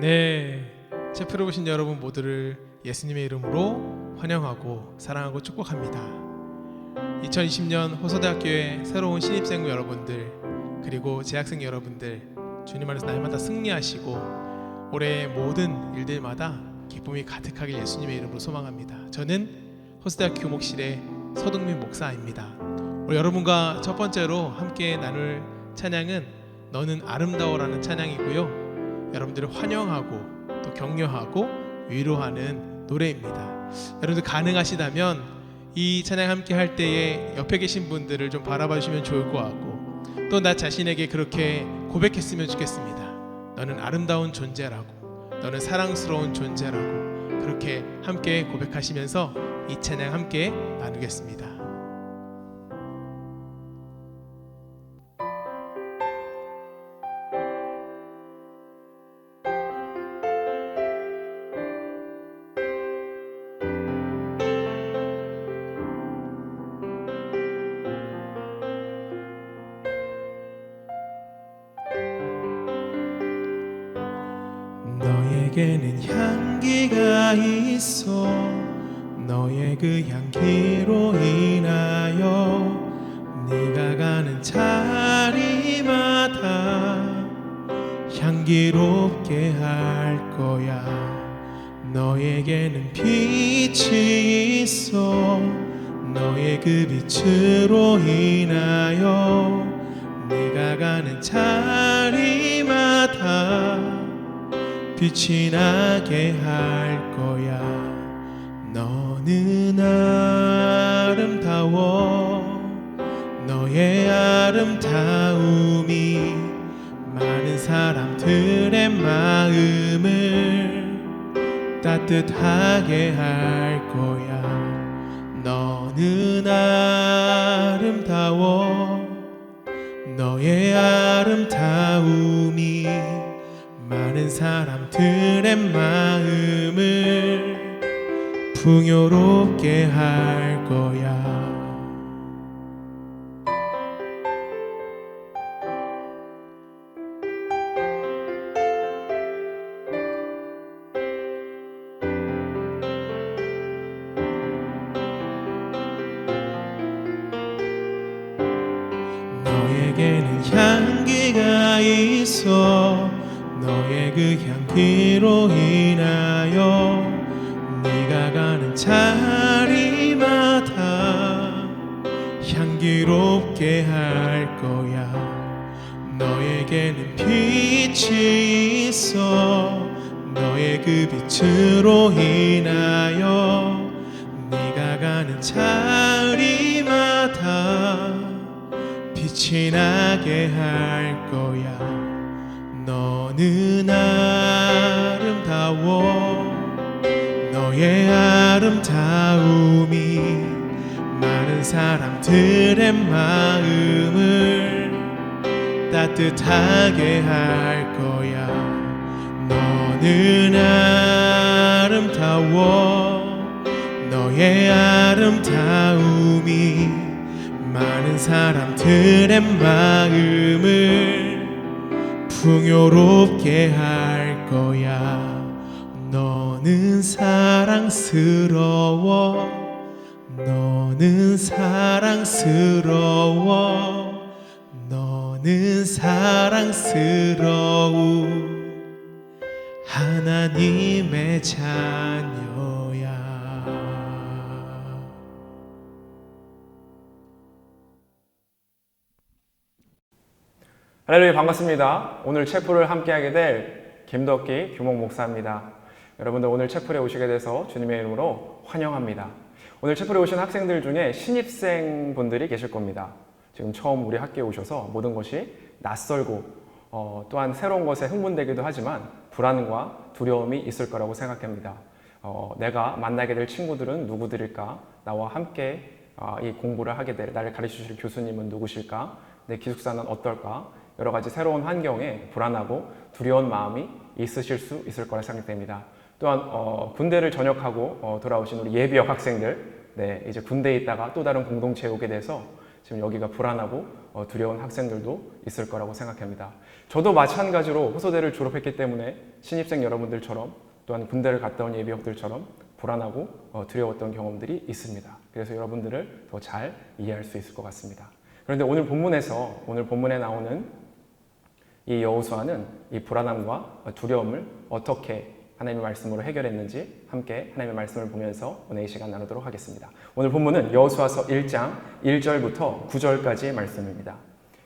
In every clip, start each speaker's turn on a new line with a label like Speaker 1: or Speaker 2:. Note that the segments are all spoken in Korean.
Speaker 1: 네, 체프를 보신 여러분 모두를 예수님의 이름으로 환영하고 사랑하고 축복합니다. 2020년 호서대학교의 새로운 신입생 여러분들 그리고 재학생 여러분들 주님 안에서 날마다 승리하시고 올해 모든 일들마다 기쁨이 가득하길 예수님의 이름으로 소망합니다. 저는 호서대학 교목실의 서동민 목사입니다. 오늘 여러분과 첫 번째로 함께 나눌 찬양은 너는 아름다워라는 찬양이고요. 여러분들을 환영하고 또 격려하고 위로하는 노래입니다. 여러분들 가능하시다면 이 찬양 함께 할 때에 옆에 계신 분들을 좀 바라봐 주시면 좋을 것 같고 또 나 자신에게 그렇게 고백했으면 좋겠습니다. 너는 아름다운 존재라고 너는 사랑스러운 존재라고 그렇게 함께 고백하시면서 이 찬양 함께 나누겠습니다. 너에게는 향기가 있어 너의 그 향기로 인하여 네가 가는 자리마다 향기롭게 할 거야. 너에게는 빛이 있어 너의 그 빛으로 인하여 네가 가는 자리마다 빛이 나게 할 거야. 너는 아름다워. 너의 아름다움이 많은 사람들의 마음을 따뜻하게 할 거야. 너는 아름다워. 너의 아름다움 이 많은 사람들의 마음을 풍요롭게 할 거야. 향기롭게 할 거야. 너에게는 빛이 있어. 너의 그 빛으로 인하여 네가 가는 자리마다 빛이 나게 할 거야. 너는 아름다워. 너의 아름다움이 사람들의 마음을 따뜻하게 할 거야 너는 아름다워 너의 아름다움이 많은 사람들의 마음을 풍요롭게 할 거야. 너는 사랑스러워. 너는 사랑스러워. 너는 사랑스러운 하나님의 자녀야.
Speaker 2: 할렐루야 반갑습니다. 오늘 체프를 함께하게 될 김덕기 규목 목사입니다. 여러분들 오늘 체프에 오시게 돼서 주님의 이름으로 환영합니다. 오늘 체프에 오신 학생들 중에 신입생 분들이 계실 겁니다. 지금 처음 우리 학교에 오셔서 모든 것이 낯설고 어, 또한 새로운 것에 흥분되기도 하지만 불안과 두려움이 있을 거라고 생각합니다. 어, 내가 만나게 될 친구들은 누구들일까? 나와 함께 어, 이 공부를 하게 될 나를 가르쳐 주실 교수님은 누구실까? 내 기숙사는 어떨까? 여러 가지 새로운 환경에 불안하고 두려운 마음이 있으실 수 있을 거라 생각됩니다. 또한 어, 군대를 전역하고 어, 돌아오신 우리 예비역 학생들, 네, 이제 군대에 있다가 또 다른 공동체에 오게 돼서 지금 여기가 불안하고 어, 두려운 학생들도 있을 거라고 생각합니다. 저도 마찬가지로 호소대를 졸업했기 때문에 신입생 여러분들처럼 또한 군대를 갔다 온 예비역들처럼 불안하고 어, 두려웠던 경험들이 있습니다. 그래서 여러분들을 더 잘 이해할 수 있을 것 같습니다. 그런데 오늘 본문에서 오늘 본문에 나오는 이 여호수아는 이 불안함과 두려움을 어떻게 하나님의 말씀으로 해결했는지 함께 하나님의 말씀을 보면서 오늘 이 시간 나누도록 하겠습니다. 오늘 본문은 여호수아서 1장 1절부터 9절까지의 말씀입니다.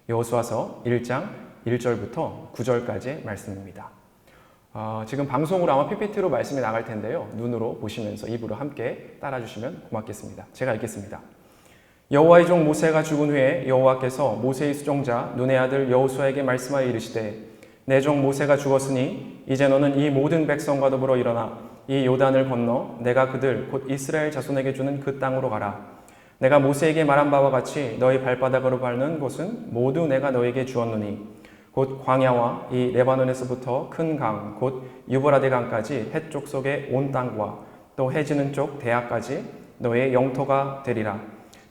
Speaker 2: 여호수아서 1장 1절부터 9절까지의 말씀입니다. 어, 지금 방송으로 아마 PPT로 말씀이 나갈 텐데요. 눈으로 보시면서 입으로 함께 따라주시면 고맙겠습니다. 제가 읽겠습니다. 여호와의 종 모세가 죽은 후에 여호와께서 모세의 수종자 눈의 아들 여호수아에게 말씀하여 이르시되 내 종 모세가 죽었으니 이제 너는 이 모든 백성과 더불어 일어나. 이 요단을 건너 내가 그들 곧 이스라엘 자손에게 주는 그 땅으로 가라. 내가 모세에게 말한 바와 같이 너희 발바닥으로 밟는 곳은 모두 내가 너에게 주었노니 곧 광야와 이 레바논에서부터 큰 강 곧 유브라데 강까지 해쪽 속의 온 땅과 또 해지는 쪽 대하까지 너의 영토가 되리라.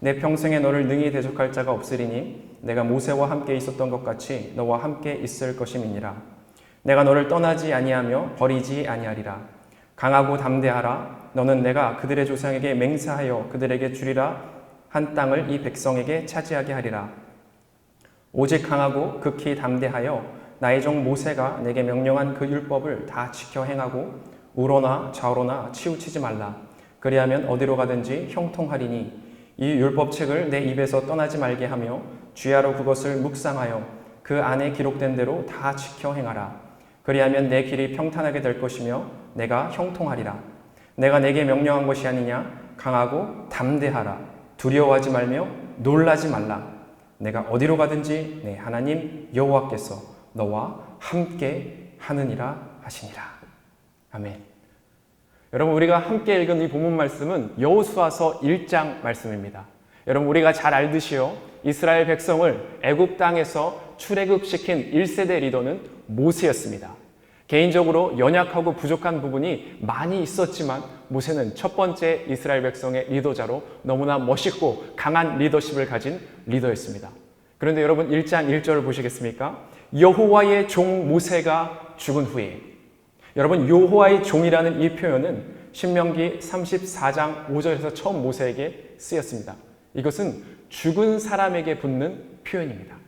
Speaker 2: 내 평생에 너를 능히 대적할 자가 없으리니 내가 모세와 함께 있었던 것 같이 너와 함께 있을 것임이니라. 내가 너를 떠나지 아니하며 버리지 아니하리라. 강하고 담대하라. 너는 내가 그들의 조상에게 맹세하여 그들에게 주리라 한 땅을 이 백성에게 차지하게 하리라. 오직 강하고 극히 담대하여 나의 종 모세가 내게 명령한 그 율법을 다 지켜 행하고 우로나 좌우로나 치우치지 말라. 그리하면 어디로 가든지 형통하리니 이 율법책을 내 입에서 떠나지 말게 하며 주야로 그것을 묵상하여 그 안에 기록된 대로 다 지켜 행하라. 그리하면 내 길이 평탄하게 될 것이며 내가 형통하리라. 내가 내게 명령한 것이 아니냐? 강하고 담대하라. 두려워하지 말며 놀라지 말라. 내가 어디로 가든지 내 하나님 여호와께서 너와 함께 하느니라 하시니라. 아멘. 여러분 우리가 함께 읽은 이 본문 말씀은 여호수아서 1장 말씀입니다. 여러분 우리가 잘 알듯이요. 이스라엘 백성을 애굽 땅에서 출애굽시킨 1세대 리더는 모세였습니다. 개인적으로 연약하고 부족한 부분이 많이 있었지만 모세는 첫 번째 이스라엘 백성의 리더자로 너무나 멋있고 강한 리더십을 가진 리더였습니다. 그런데 여러분 1장 1절을 보시겠습니까? 여호와의 종 모세가 죽은 후에 여러분 여호와의 종이라는 이 표현은 신명기 34장 5절에서 처음 모세에게 쓰였습니다. 이것은 죽은 사람에게 붙는 표현입니다.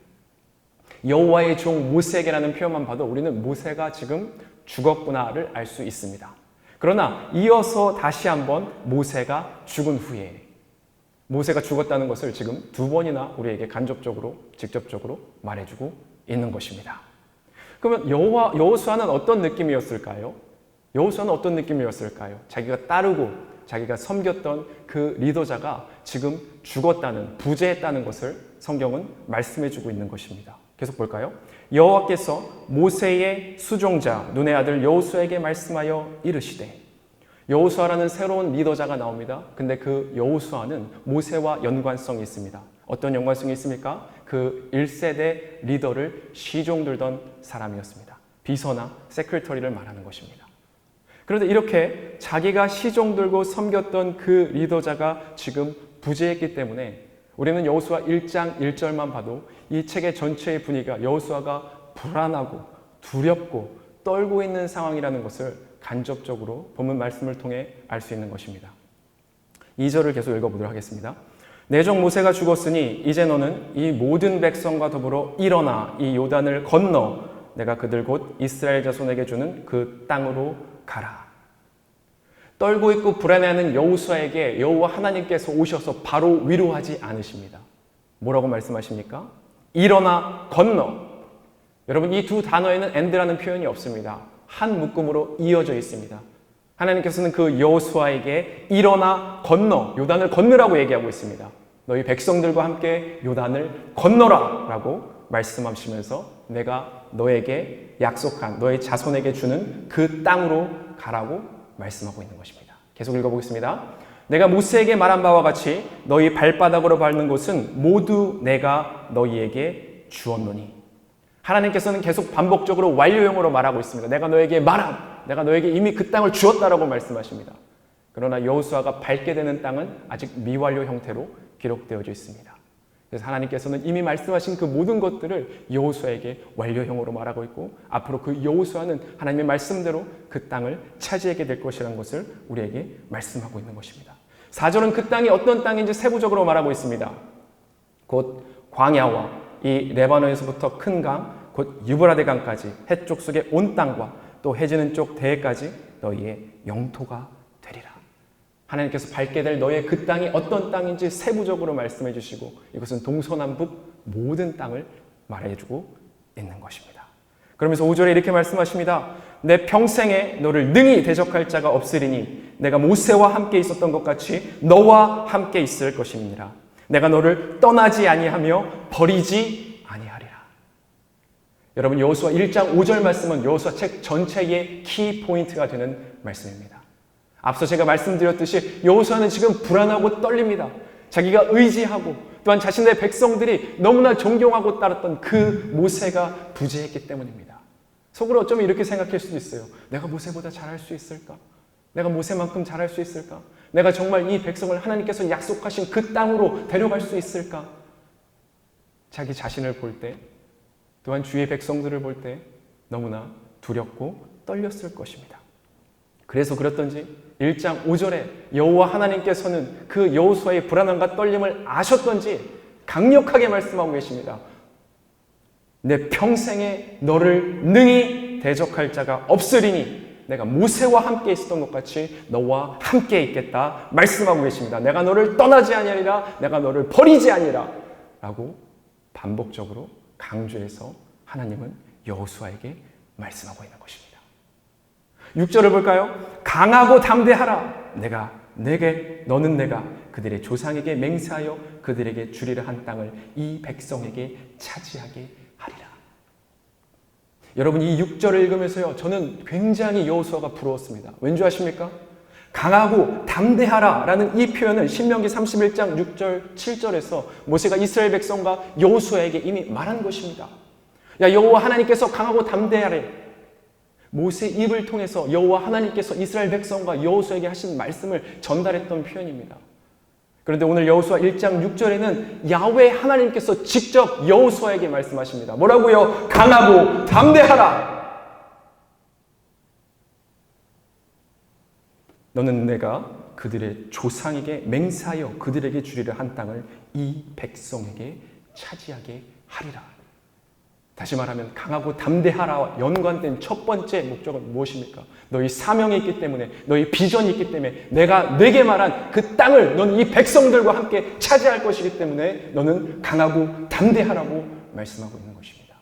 Speaker 2: 여호와의 종 모세에게라는 표현만 봐도 우리는 모세가 지금 죽었구나를 알 수 있습니다. 그러나 이어서 다시 한번 모세가 죽은 후에 모세가 죽었다는 것을 지금 두 번이나 우리에게 간접적으로 직접적으로 말해주고 있는 것입니다. 그러면 여호와 여호수아는 어떤 느낌이었을까요? 여호수아는 어떤 느낌이었을까요? 자기가 따르고 자기가 섬겼던 그 리더자가 지금 죽었다는 부재했다는 것을 성경은 말씀해주고 있는 것입니다. 계속 볼까요? 여호와께서 모세의 수종자 눈의 아들 여호수아에게 말씀하여 이르시되 여호수아라는 새로운 리더자가 나옵니다. 근데 그 여호수아는 모세와 연관성이 있습니다. 어떤 연관성이 있습니까? 그 1세대 리더를 시종들던 사람이었습니다. 비서나 세크리터리를 말하는 것입니다. 그런데 이렇게 자기가 시종들고 섬겼던 그 리더자가 지금 부재했기 때문에 우리는 여호수아 1장 1절만 봐도 이 책의 전체의 분위기가 여호수아가 불안하고 두렵고 떨고 있는 상황이라는 것을 간접적으로 본문 말씀을 통해 알 수 있는 것입니다. 2절을 계속 읽어보도록 하겠습니다. 내종 모세가 죽었으니 이제 너는 이 모든 백성과 더불어 일어나 이 요단을 건너 내가 그들 곧 이스라엘 자손에게 주는 그 땅으로 가라. 떨고 있고 불안해하는 여호수아에게 여호와 하나님께서 오셔서 바로 위로하지 않으십니다. 뭐라고 말씀하십니까? 일어나 건너. 여러분 이 두 단어에는 end라는 표현이 없습니다. 한 묶음으로 이어져 있습니다. 하나님께서는 그 여호수아에게 일어나 건너 요단을 건너라고 얘기하고 있습니다. 너희 백성들과 함께 요단을 건너라라고 말씀하시면서 내가 너에게 약속한 너의 자손에게 주는 그 땅으로 가라고 말씀하고 있는 것입니다. 계속 읽어보겠습니다. 내가 모세에게 말한 바와 같이 너희 발바닥으로 밟는 곳은 모두 내가 너희에게 주었노니 하나님께서는 계속 반복적으로 완료형으로 말하고 있습니다. 내가 너에게 말함, 내가 너에게 이미 그 땅을 주었다라고 말씀하십니다. 그러나 여호수아가 밟게 되는 땅은 아직 미완료 형태로 기록되어져 있습니다. 그래서 하나님께서는 이미 말씀하신 그 모든 것들을 여호수아에게 완료형으로 말하고 있고 앞으로 그 여호수아는 하나님의 말씀대로 그 땅을 차지하게 될 것이라는 것을 우리에게 말씀하고 있는 것입니다. 4절은 그 땅이 어떤 땅인지 세부적으로 말하고 있습니다. 곧 광야와 이 레바논에서부터 큰 강, 곧 유브라데 강까지 해쪽 속의 온 땅과 또 해지는 쪽 대해까지 너희의 영토가. 하나님께서 밟게 될 너의 그 땅이 어떤 땅인지 세부적으로 말씀해 주시고 이것은 동서남북 모든 땅을 말해 주고 있는 것입니다. 그러면서 5절에 이렇게 말씀하십니다. 내 평생에 너를 능히 대적할 자가 없으리니 내가 모세와 함께 있었던 것 같이 너와 함께 있을 것입니다. 내가 너를 떠나지 아니하며 버리지 아니하리라. 여러분 여호수아 1장 5절 말씀은 여호수아 책 전체의 키 포인트가 되는 말씀입니다. 앞서 제가 말씀드렸듯이 여호수아는 지금 불안하고 떨립니다. 자기가 의지하고 또한 자신의 백성들이 너무나 존경하고 따랐던 그 모세가 부재했기 때문입니다. 속으로 어쩌면 이렇게 생각할 수도 있어요. 내가 모세보다 잘할 수 있을까? 내가 모세만큼 잘할 수 있을까? 내가 정말 이 백성을 하나님께서 약속하신 그 땅으로 데려갈 수 있을까? 자기 자신을 볼 때, 또한 주의 백성들을 볼 때 너무나 두렵고 떨렸을 것입니다. 그래서 그렇던지 1장 5절에 여호와 하나님께서는 그 여호수아의 불안함과 떨림을 아셨던지 강력하게 말씀하고 계십니다. 내 평생에 너를 능히 대적할 자가 없으리니 내가 모세와 함께 있었던 것 같이 너와 함께 있겠다 말씀하고 계십니다. 내가 너를 떠나지 아니하리라 내가 너를 버리지 아니라 라고 반복적으로 강조해서 하나님은 여호수아에게 말씀하고 있는 것입니다. 6절을 볼까요? 강하고 담대하라. 내가 내게 너는 내가 그들의 조상에게 맹세하여 그들에게 주리라 한 땅을 이 백성에게 차지하게 하리라. 여러분 이 6절을 읽으면서요. 저는 굉장히 여호수아가 부러웠습니다. 왠지 아십니까? 강하고 담대하라라는 이 표현을 신명기 31장 6절 7절에서 모세가 이스라엘 백성과 여호수아에게 이미 말한 것입니다. 야 여호와 하나님께서 강하고 담대하래. 모세 입을 통해서 여호와 하나님께서 이스라엘 백성과 여호수아에게 하신 말씀을 전달했던 표현입니다. 그런데 오늘 여호수아 1장 6절에는 야훼 하나님께서 직접 여호수아에게 말씀하십니다. 뭐라고요? 강하고 담대하라. 너는 내가 그들의 조상에게 맹세하여 그들에게 주리를 한 땅을 이 백성에게 차지하게 하리라. 다시 말하면 강하고 담대하라와 연관된 첫 번째 목적은 무엇입니까? 너희 사명이 있기 때문에 너희 비전이 있기 때문에 내가 내게 말한 그 땅을 너는 이 백성들과 함께 차지할 것이기 때문에 너는 강하고 담대하라고 말씀하고 있는 것입니다.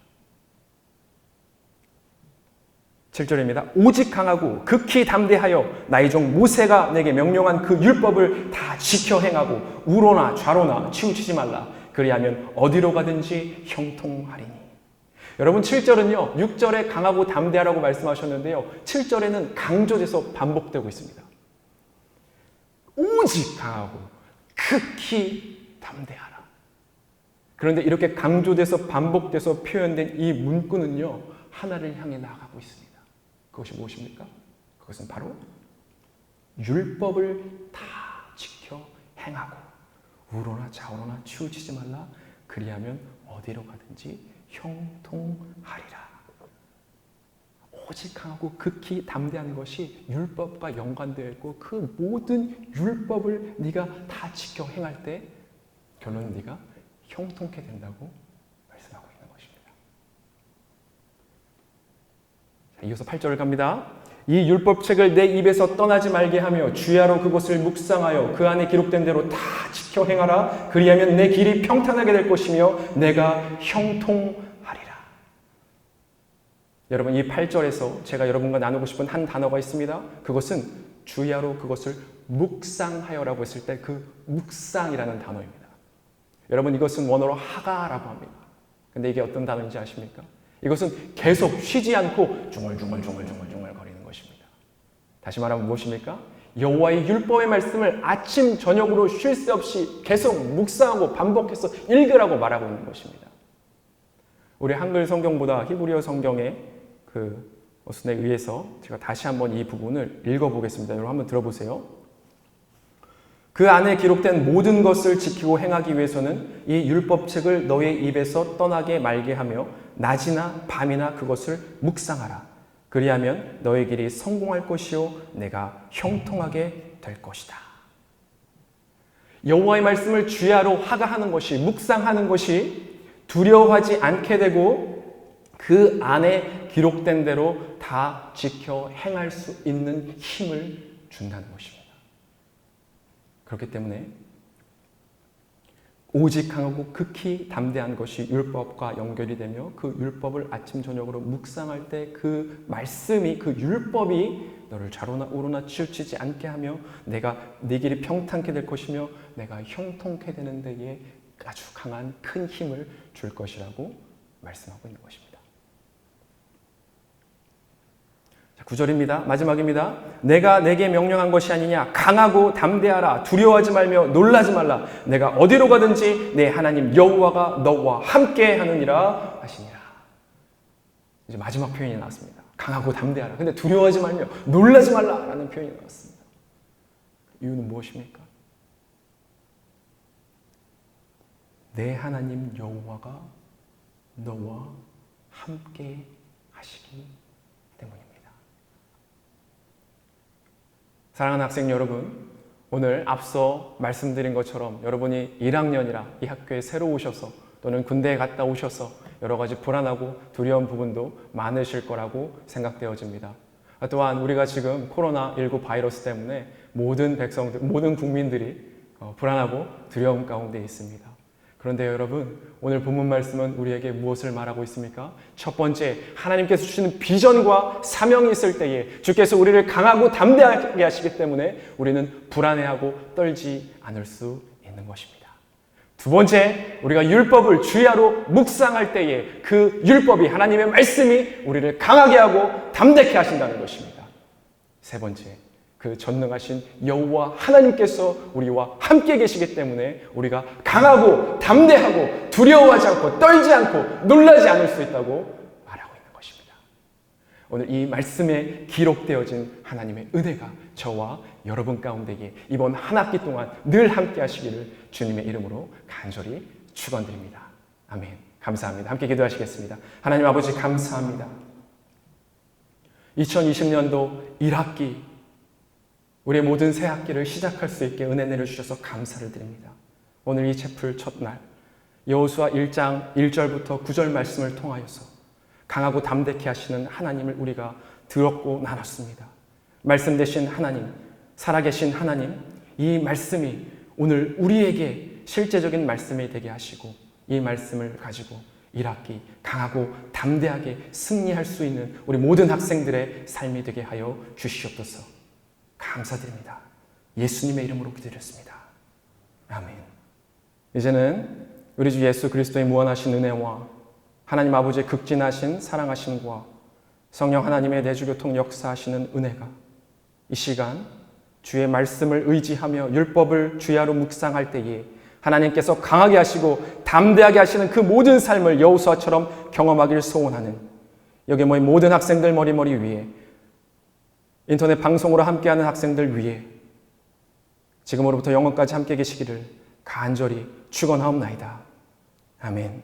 Speaker 2: 7절입니다. 오직 강하고 극히 담대하여 나의 종 모세가 내게 명령한 그 율법을 다 지켜 행하고 우로나 좌로나 치우치지 말라. 그리하면 어디로 가든지 형통하리니. 여러분 7절은요. 6절에 강하고 담대하라고 말씀하셨는데요. 7절에는 강조돼서 반복되고 있습니다. 오직 강하고 극히 담대하라. 그런데 이렇게 강조돼서 반복돼서 표현된 이 문구는요. 하나를 향해 나아가고 있습니다. 그것이 무엇입니까? 그것은 바로 율법을 다 지켜 행하고 우로나 좌우로나 치우치지 말라. 그리하면 어디로 가든지 형통하리라. 오직 강하고 극히 담대한 것이 율법과 연관되어 있고 그 모든 율법을 네가 다 지켜 행할 때 결론은 네가 형통케 된다고 말씀하고 있는 것입니다. 자, 이어서 8절을 갑니다. 이 율법책을 내 입에서 떠나지 말게 하며 주야로 그것을 묵상하여 그 안에 기록된 대로 다 지켜 행하라. 그리하면 내 길이 평탄하게 될 것이며 내가 형통하리라. 여러분 이 8절에서 제가 여러분과 나누고 싶은 한 단어가 있습니다. 그것은 주야로 그것을 묵상하여라고 했을 때 그 묵상이라는 단어입니다. 여러분 이것은 원어로 하가라고 합니다. 근데 이게 어떤 단어인지 아십니까? 이것은 계속 쉬지 않고 중얼중얼중얼중얼중얼 거리는 것입니다. 다시 말하면 무엇입니까? 여호와의 율법의 말씀을 아침 저녁으로 쉴 새 없이 계속 묵상하고 반복해서 읽으라고 말하고 있는 것입니다. 우리 한글 성경보다 히브리어 성경의 그 어순에 의해서 제가 다시 한번 이 부분을 읽어보겠습니다. 여러분 한번 들어보세요. 그 안에 기록된 모든 것을 지키고 행하기 위해서는 이 율법책을 너의 입에서 떠나게 말게 하며 낮이나 밤이나 그것을 묵상하라. 그리하면 너의 길이 성공할 것이요 내가 형통하게 될 것이다. 여호와의 말씀을 주야로 하가하는 것이 묵상하는 것이 두려워하지 않게 되고 그 안에 기록된 대로 다 지켜 행할 수 있는 힘을 준다는 것입니다. 그렇기 때문에 오직 강하고 극히 담대한 것이 율법과 연결이 되며 그 율법을 아침 저녁으로 묵상할 때 그 말씀이 그 율법이 너를 좌로나 우로나 치우치지 않게 하며 내가 내 길이 평탄케 될 것이며 내가 형통케 되는 데에 아주 강한 큰 힘을 줄 것이라고 말씀하고 있는 것입니다. 자, 9절입니다. 마지막입니다. 내가 내게 명령한 것이 아니냐. 강하고 담대하라. 두려워하지 말며 놀라지 말라. 내가 어디로 가든지 내 하나님 여호와가 너와 함께 하느니라 하시니라. 이제 마지막 표현이 나왔습니다. 강하고 담대하라. 근데 두려워하지 말며 놀라지 말라라는 표현이 나왔습니다. 이유는 무엇입니까? 내 하나님 여호와가 너와 함께 하시기 때문입니다. 사랑하는 학생 여러분, 오늘 앞서 말씀드린 것처럼 여러분이 1학년이라 이 학교에 새로 오셔서 또는 군대에 갔다 오셔서 여러 가지 불안하고 두려운 부분도 많으실 거라고 생각되어집니다. 또한 우리가 지금 코로나19 바이러스 때문에 모든 백성들, 모든 국민들이 어, 불안하고 두려움 가운데 있습니다. 그런데 여러분, 오늘 본문 말씀은 우리에게 무엇을 말하고 있습니까? 첫 번째, 하나님께서 주시는 비전과 사명이 있을 때에 주께서 우리를 강하고 담대하게 하시기 때문에 우리는 불안해하고 떨지 않을 수 있는 것입니다. 두 번째, 우리가 율법을 주야로 묵상할 때에 그 율법이 하나님의 말씀이 우리를 강하게 하고 담대케 하신다는 것입니다. 세 번째, 그 전능하신 여호와 하나님께서 우리와 함께 계시기 때문에 우리가 강하고 담대하고 두려워하지 않고 떨지 않고 놀라지 않을 수 있다고 말하고 있는 것입니다. 오늘 이 말씀에 기록되어진 하나님의 은혜가 저와 여러분 가운데에 이번 한 학기 동안 늘 함께 하시기를 주님의 이름으로 간절히 축원드립니다. 아멘. 감사합니다. 함께 기도하시겠습니다. 하나님 아버지 감사합니다. 2020년도 1학기 우리의 모든 새 학기를 시작할 수 있게 은혜 내려주셔서 감사를 드립니다. 오늘 이 채플 첫날 여호수아 1장 1절부터 9절 말씀을 통하여서 강하고 담대케 하시는 하나님을 우리가 들었고 나눴습니다. 말씀 되신 하나님, 살아계신 하나님, 이 말씀이 오늘 우리에게 실제적인 말씀이 되게 하시고 이 말씀을 가지고 1학기 강하고 담대하게 승리할 수 있는 우리 모든 학생들의 삶이 되게 하여 주시옵소서. 감사드립니다. 예수님의 이름으로 기도드렸습니다. 아멘. 이제는 우리 주 예수 그리스도의 무한하신 은혜와 하나님 아버지의 극진하신 사랑하심과 성령 하나님의 내주교통 역사하시는 은혜가 이 시간 주의 말씀을 의지하며 율법을 주야로 묵상할 때에 하나님께서 강하게 하시고 담대하게 하시는 그 모든 삶을 여호수아처럼 경험하길 소원하는 여기 모인 모든 학생들 머리머리 위에 인터넷 방송으로 함께하는 학생들 위해 지금으로부터 영원까지 함께 계시기를 간절히 축원하옵나이다. 아멘.